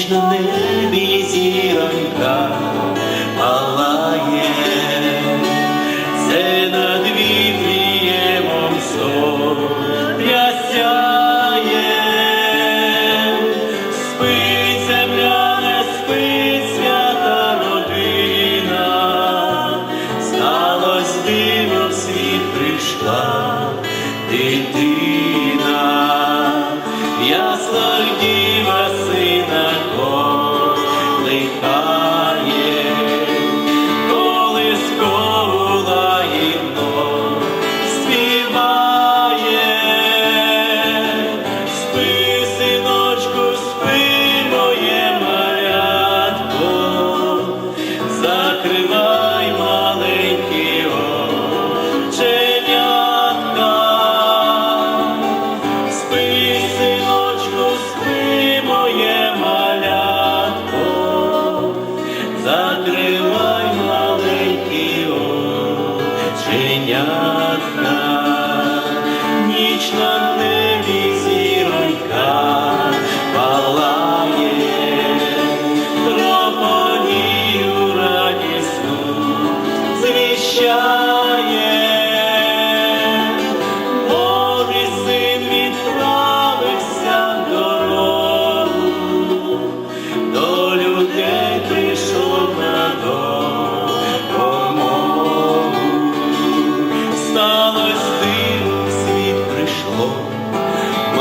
Ніч на небі зіронька палає, це над вітріємом зоря сяє, спить земля, не спить свята родина, сталося дивно в світ прийшла дитина, я славді. закривай маленькі оченята, нічна.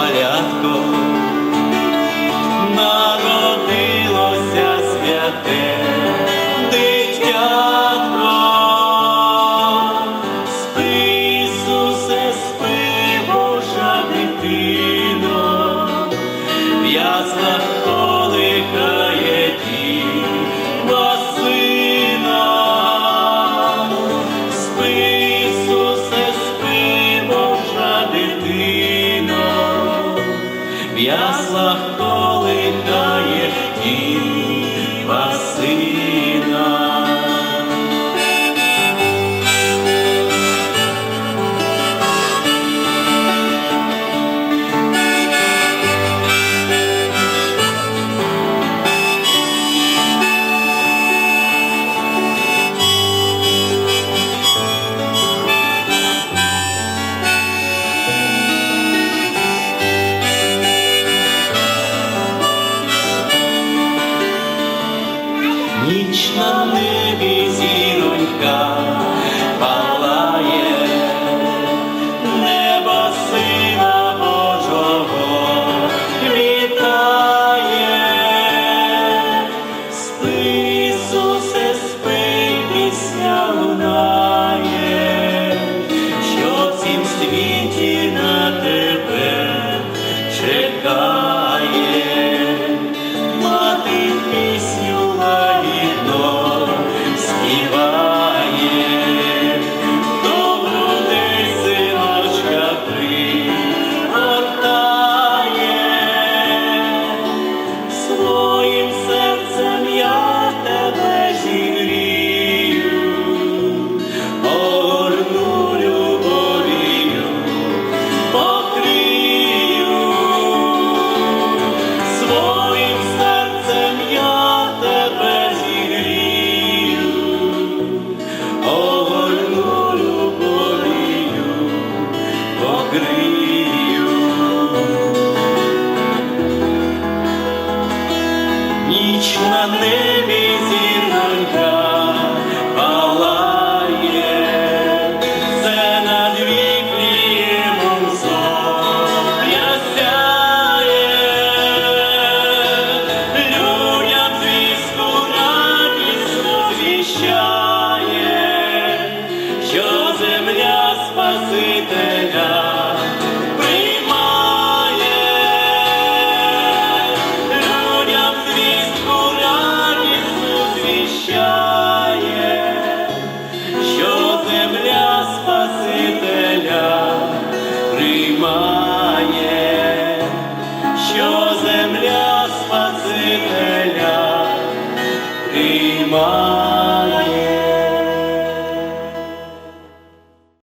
малятко, народилося святе. в коли. небі зіронька. на небі зі. нема.